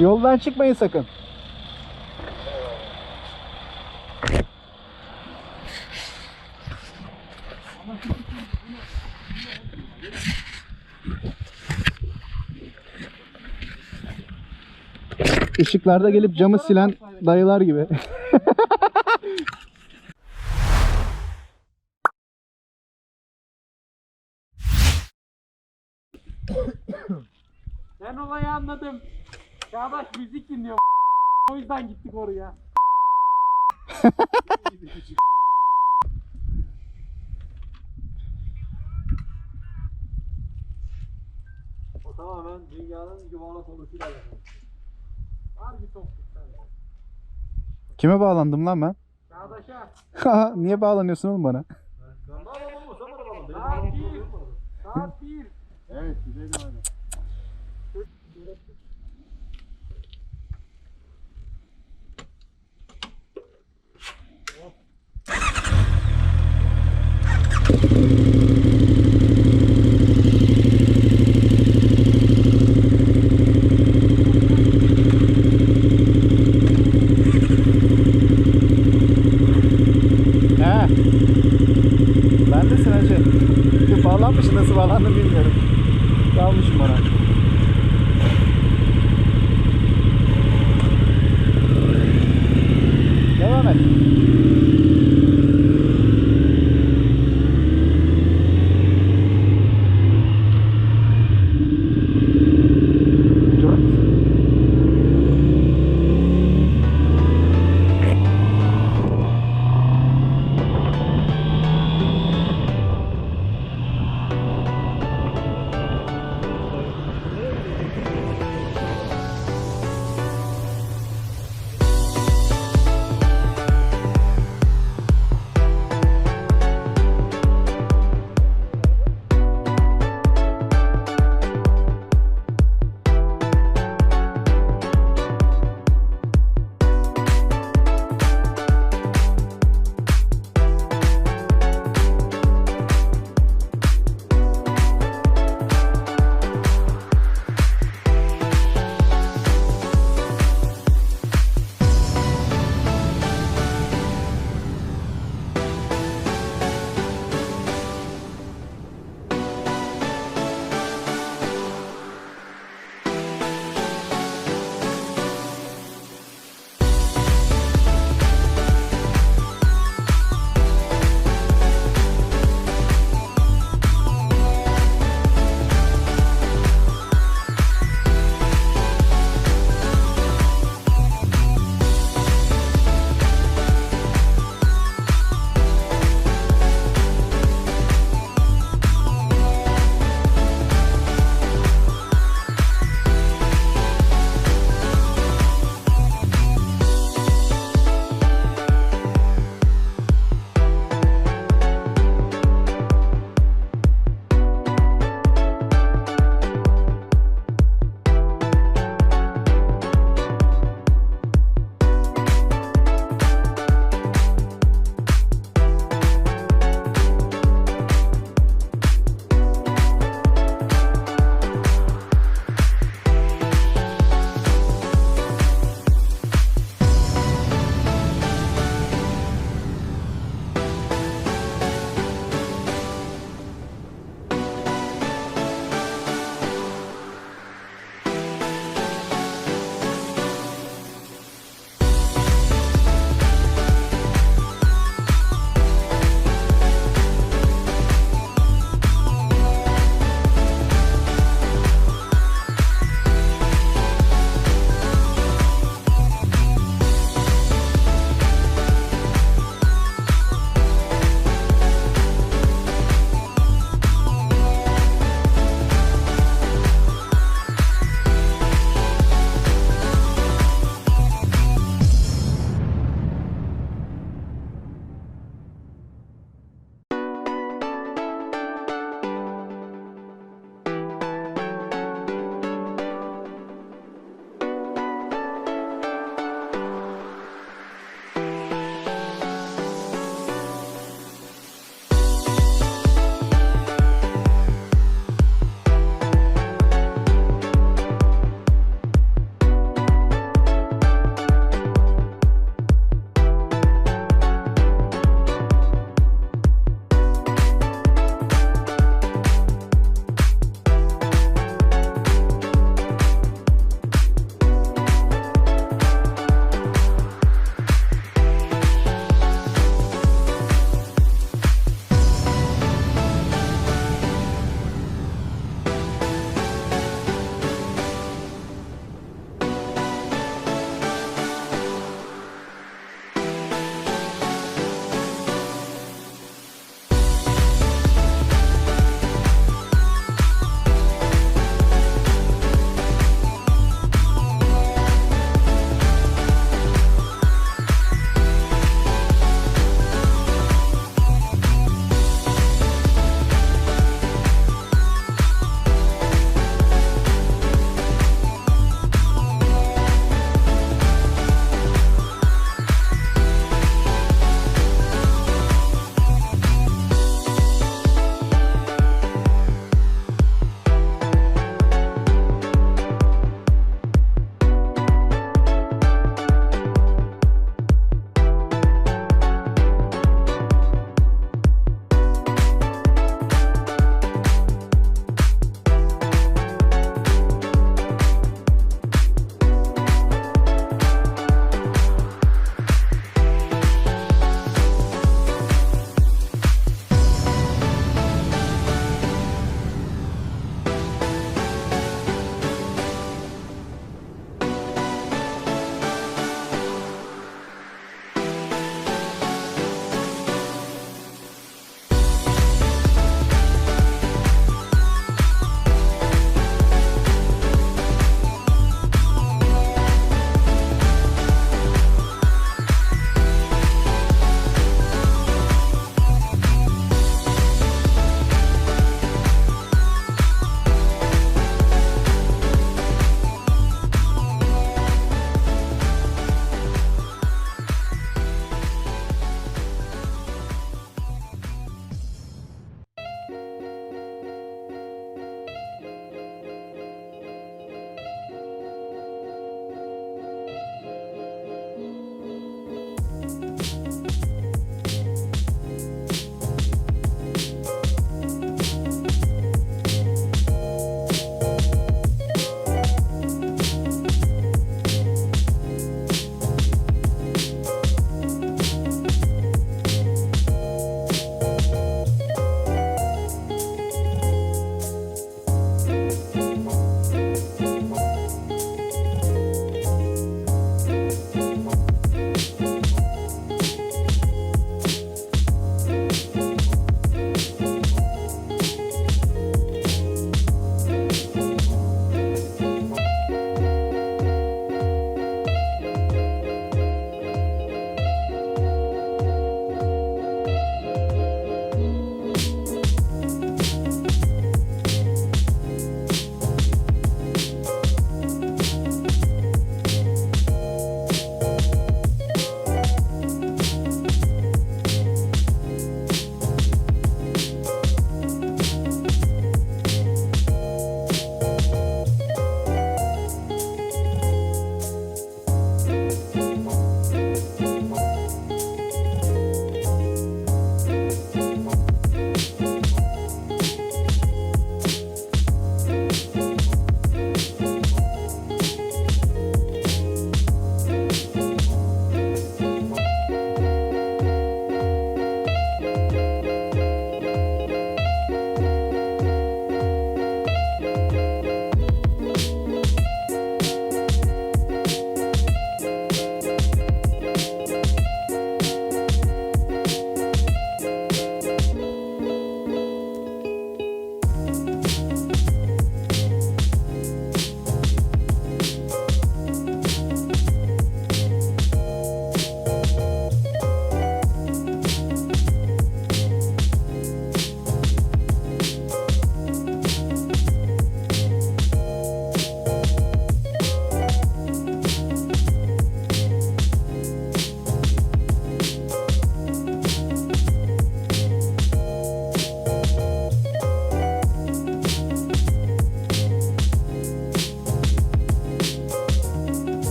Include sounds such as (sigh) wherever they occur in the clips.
Yoldan çıkmayın sakın. Işıklarda gelip camı silen dayılar gibi. Ben olayı anladım. Çağdaş müzik dinliyor. O yüzden gittik oraya. O tamamen dünyanın yuvarlak oluşuyla alakalı. Harbi topluk sen. Kime bağlandım lan ben? Çağdaş'a. Niye bağlanıyorsun oğlum bana? Sen bağlamam o zaman. Benim Saat bağlamam bir. problem mi var? Saat 1. Evet, güzel aynen.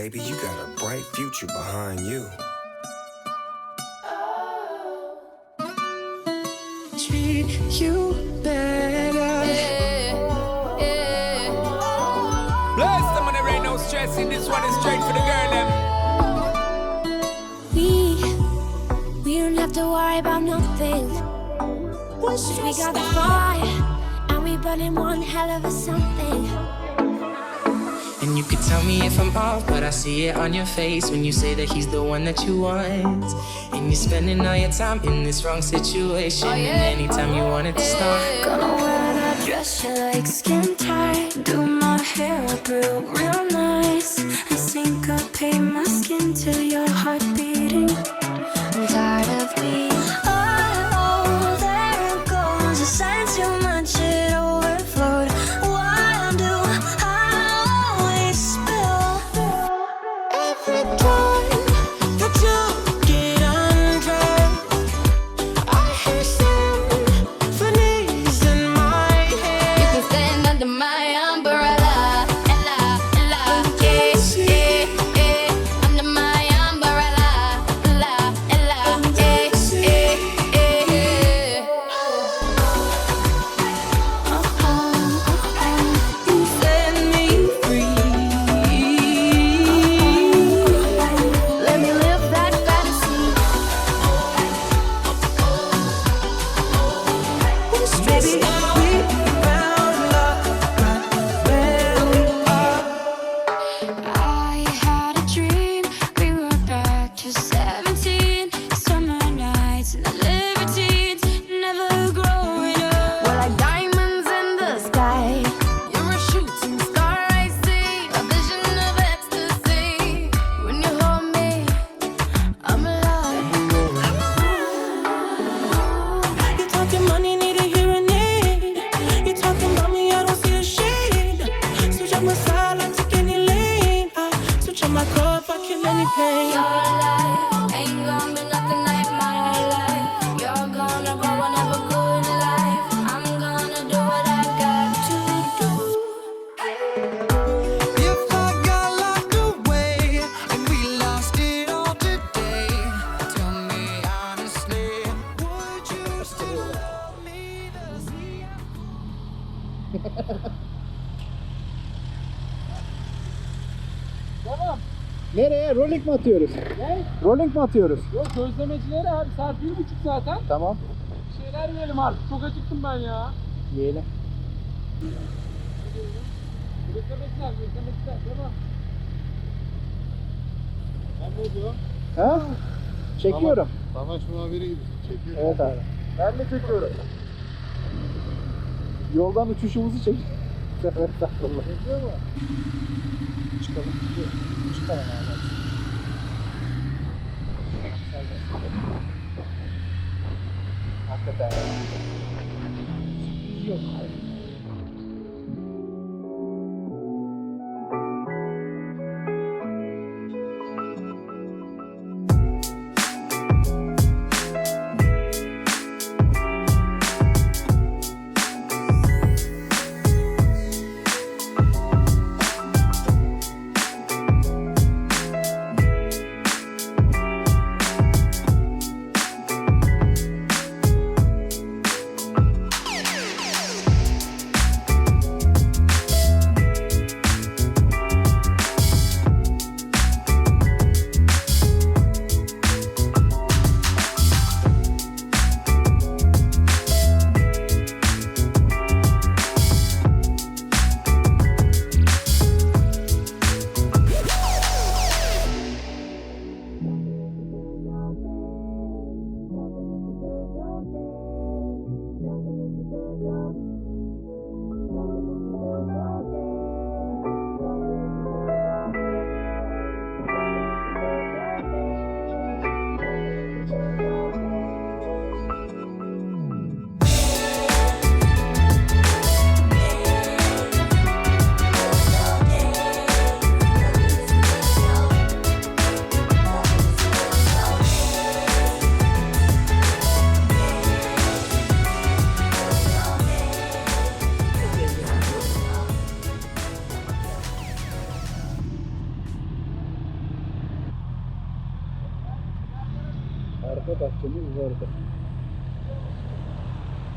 Baby, you got a bright future behind you. treat you better. Bless them when there ain't no stressing. This one is straight for the girl, them. We we don't have to worry about nothing. We got the fire, and we burning one hell of a something. And you could tell me if I'm off, but I see it on your face when you say that he's the one that you want. And you're spending all your time in this wrong situation. Oh, and anytime you want it to start. Gonna wear that dress you like skin tight. Do my hair up real, real nice. And syncopate my skin to your heart beating. I'm tired of being Nereye? Rolling mi atıyoruz? Ne? Rolling mi atıyoruz? Yok gözlemecilere abi saat bir buçuk zaten. Tamam. Bir şeyler yiyelim artık. Çok acıktım ben ya. Yiyelim. Gözlemeciler, gözlemeciler. Tamam. Ben ne diyorum? Ha? Çekiyorum. Savaş muhabiri gibi çekiyor. Evet abi. Ben de çekiyorum. Yoldan uçuşumuzu çek. (laughs) Çekiyor mu? 力が入れ力が上がる最後スピード開けたスピード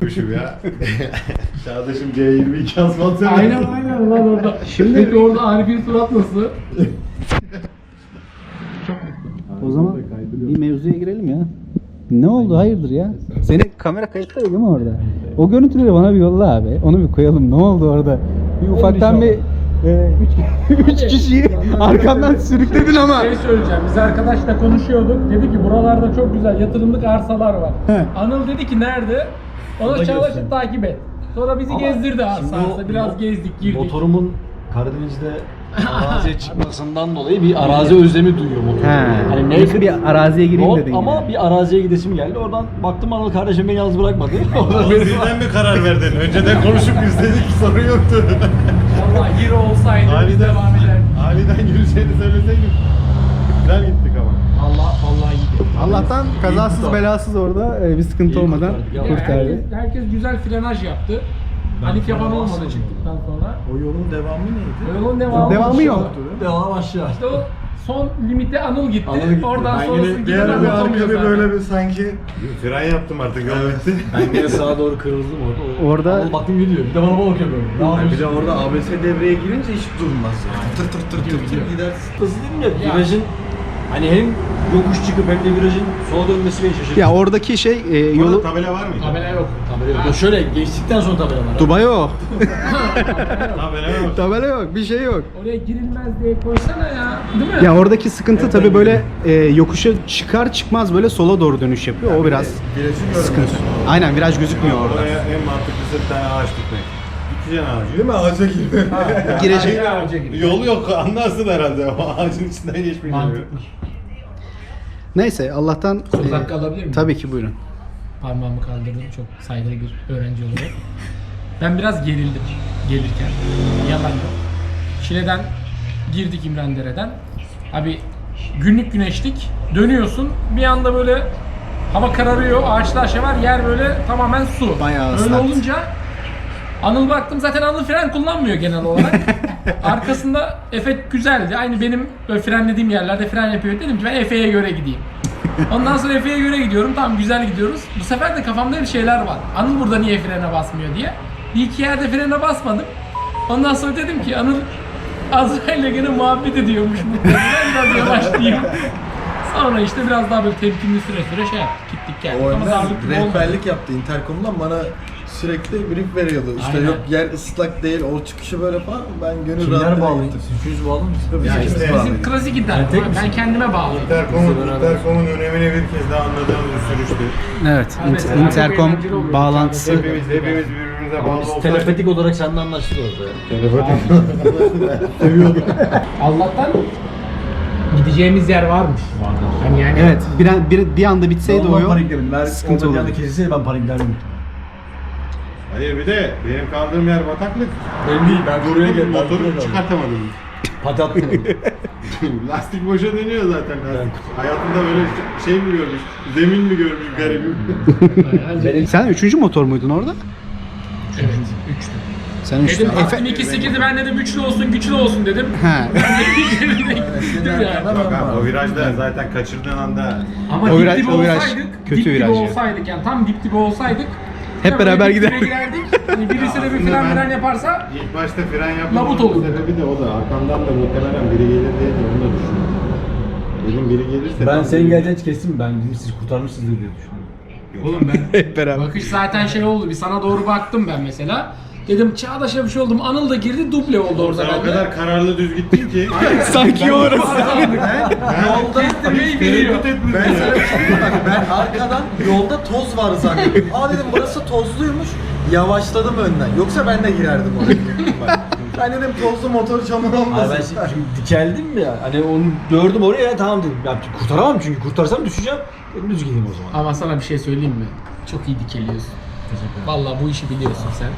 Kuşum ya. (laughs) Çağdaş'ım C22 asfalt söyledi. Aynen aynen lan orada. Şimdi Peki orada Arif'in surat nasıl? O zaman bir mevzuya girelim ya. Ne oldu hayırdır ya? Senin kamera kayıtta değil mi orada? O görüntüleri bana bir yolla abi. Onu bir koyalım. Ne oldu orada? Bir ufaktan bir e, üç, üç kişiyi arkamdan sürükledin ama. Şey söyleyeceğim. Biz arkadaşla konuşuyorduk. Dedi ki buralarda çok güzel yatırımlık arsalar var. He. Anıl dedi ki nerede? Ona Çağdaş'ı takip et. Sonra bizi gezdirdi arsa arsa. Biraz gezdik girdik. Motorumun Karadeniz'de araziye (laughs) çıkmasından dolayı bir arazi özlemi duyuyor motor. Hani neyse bir araziye gireyim dedin ama yani. bir araziye gidesim geldi. Oradan baktım Anıl kardeşim beni yalnız bırakmadı. (laughs) Orada beni Birden mi karar verdin? Önceden konuşup izledik sorun yoktu. Valla hero olsaydı biz Aniden, devam ederdik. aniden yürüyeceğini söyleseydin. Güzel gittik ama. Allah vallahi. Allah'tan kazasız belasız orada e, bir sıkıntı İyi olmadan kurtardı. Herkes, herkes güzel frenaj yaptı. Hanif yapan olmadı çıktıktan sonra. O yolun devamı neydi? Yolun devamı, Devamı aşağı. yoktu. Devam aşağı. İşte o son limite Anıl gitti. Anıl gitti. Oradan Ben sonrası yine bir giden ara bir anlatamıyor arkada zaten. böyle bir sanki fren yaptım artık yol bitti. Ben yine sağa doğru kırıldım orada. Orada- Anıl baktım gidiyor. Bir de bana bakıyor böyle. Ne Bir yapıyorsun? de orada ABS devreye girince hiç durmaz yani. Tır tır tır tır tır gider. Hızlı değil mi? Virajın hani hem yokuş çıkıp hem de virajın sola dönmesi beni şaşırttı. Ya oradaki şey e, Yolu... yolu tabela var mıydı? Tabela yok. Tabela yok. Şöyle geçtikten sonra tabela var. Dubai yok. (laughs) Tabela yok. Tabela yok, bir şey yok. Oraya girilmez diye koysana ya. Değil mi? Ya oradaki sıkıntı tabii böyle e, yokuşa çıkar çıkmaz böyle sola doğru dönüş yapıyor. O biraz sıkıntı. Aynen viraj gözükmüyor orada. Oraya en mantıklısı bir tane ağaç dikmek. Dikeceksin ağacı değil mi? Ağaca girme. (laughs) Girecek. Yol yok anlarsın herhalde o ağacın içinden. Mantıklı. Neyse Allah'tan Söz e, hakkı alabilir miyim? tabii ki buyurun. Parmağımı kaldırdım çok saygılı bir öğrenci olarak. Ben biraz gerildim gelirken. Yalan yok. Şile'den girdik İmrendere'den. Abi günlük güneşlik. Dönüyorsun. Bir anda böyle hava kararıyor. Ağaçlar şey var. Yer böyle tamamen su. Bayağı Öyle ıslak. olunca Anıl baktım zaten Anıl fren kullanmıyor genel olarak. (laughs) Arkasında Efe güzeldi. Aynı benim böyle frenlediğim yerlerde fren yapıyor. Dedim ki ben Efe'ye göre gideyim. Ondan sonra Efe'ye göre gidiyorum. Tamam güzel gidiyoruz. Bu sefer de kafamda bir şeyler var. Anıl burada niye frene basmıyor diye. Bir iki yerde frene basmadım. Ondan sonra dedim ki Anıl Azrail'le gene muhabbet ediyormuş muhtemelen. Biraz yavaşlayayım. Sonra işte biraz daha böyle temkinli süre süre şey yaptık. Gittik geldik. O Ama olmadı. rehberlik yaptı interkomdan bana sürekli brief veriyordu. İşte Aynen. yok yer ıslak değil, o çıkışı böyle falan. Ben gönül Kimler rahatlığıyla bağlı? gittim. Üçünüz bağlı mısınız? Ya işte- bağlıydık. Bizim klasik iddia. tek Ben misin? kendime bağlı. Intercom'un, Intercom'un önemini bir kez daha anladığımız bir sürüştü. Evet, Evet, int- herhalde interkom eğlenceli oluyor. bağlantısı Hepimiz, hepimiz birbirimize bağlı Biz olsaydık. telepatik olarak seninle anlaştık orada ya. Telepatik. (laughs) Allah'tan gideceğimiz yer varmış. Hani yani Evet, bir, an- bir, bir anda bitseydi o yol. Ben sıkıntı orada bir olurdu. anda kesilseydi ben paniklerdim. Hayır bir de benim kaldığım yer bataklık. Benim değil ben buraya geldim. ben Motoru çıkartamadım. Dedim. (laughs) Lastik boşa dönüyor zaten lastik. Hayatında böyle şey mi görmüş, zemin mi görmüş garibim. (laughs) Sen üçüncü motor muydun orada? Evet, üçtü. Sen üçtün. Dedim Efe... 2.8'i ben dedim güçlü olsun güçlü olsun dedim. (laughs) Gittim yani. Bak abi o virajda zaten kaçırdığın anda Ama O dip viraj- dibe o viraj olsaydık, kötü dip viraj ya. olsaydık yani tam dip dibe olsaydık Hep beraber giderdik. girerdik. Hani birisi de bir Aslında fren ben- fren yaparsa ilk başta fren Labut yapmamın olur. sebebi de o da arkamdan da muhtemelen biri gelir diye de onu da düşünüyorum. Dedim biri gelirse Ben senin geleceğini hiç kestim. Ben dedim siz kurtarmışsınız diye düşündüm. Oğlum ben Hep beraber. bakış zaten şey oldu. Bir sana doğru baktım ben mesela. Dedim Çağdaş'a bir şey oldum. Anıl da girdi duble oldu orada Sen o bende. kadar kararlı düz gittin ki. (laughs) Sanki o orası. Kestirmeyi biliyor. Ben sana bir şey diyeyim bak ben arkadan yolda toz var zannettim. Aa dedim burası tozluymuş. Yavaşladım önden. Yoksa ben de girerdim oraya. ihtimal. ben dedim tozlu motor çamur Abi ben olmasın. şimdi, şimdi dikeldim ya. Hani onu gördüm oraya tamam dedim. Ya kurtaramam çünkü kurtarsam düşeceğim. Dedim düz gideyim o zaman. Ama sana bir şey söyleyeyim mi? Çok iyi dikeliyorsun. Vallahi bu işi biliyorsun sen.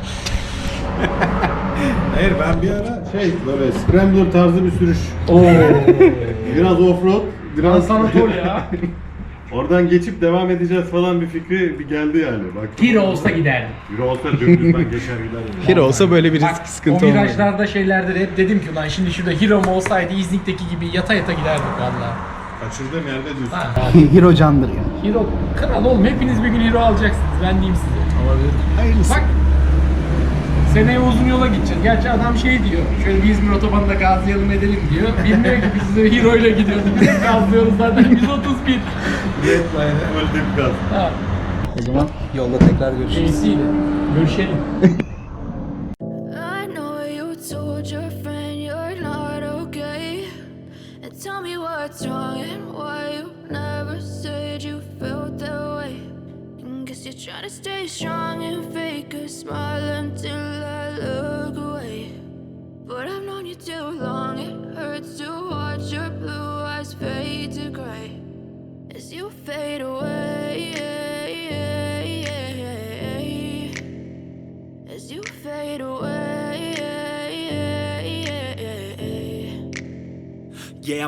(laughs) Hayır ben bir ara şey böyle scrambler tarzı bir sürüş. Oo. Biraz offroad, biraz Sanatol ya. (laughs) Oradan geçip devam edeceğiz falan bir fikri bir geldi yani. Bak. Hero olsa giderdim. Yürü olsa dümdüz ben geçer giderim. Hero olsa böyle bir Bak, sıkıntı o virajlarda şeylerde de hep dedim ki lan şimdi şurada Hero mu olsaydı İznik'teki gibi yata yata giderdik valla. Kaçırdığım yerde diyorsun. Ha, Hero candır ya. hero kral oğlum hepiniz bir gün hero alacaksınız ben diyeyim size. Hayırlısı. Bak seneye uzun yola gideceğiz. Gerçi adam şey diyor. Şöyle bir İzmir otobanında gazlayalım edelim diyor. Bilmiyor ki biz de hero ile gidiyoruz. Biz hep gazlıyoruz zaten 131. Öldüm gaz. Ha, O zaman yolda tekrar görüşürüz. şeysiyle. Görüşelim. I know you told your friend you're not okay. And tell me what's wrong and why you never said you felt that way. And guess you're trying to stay strong and fake a smile until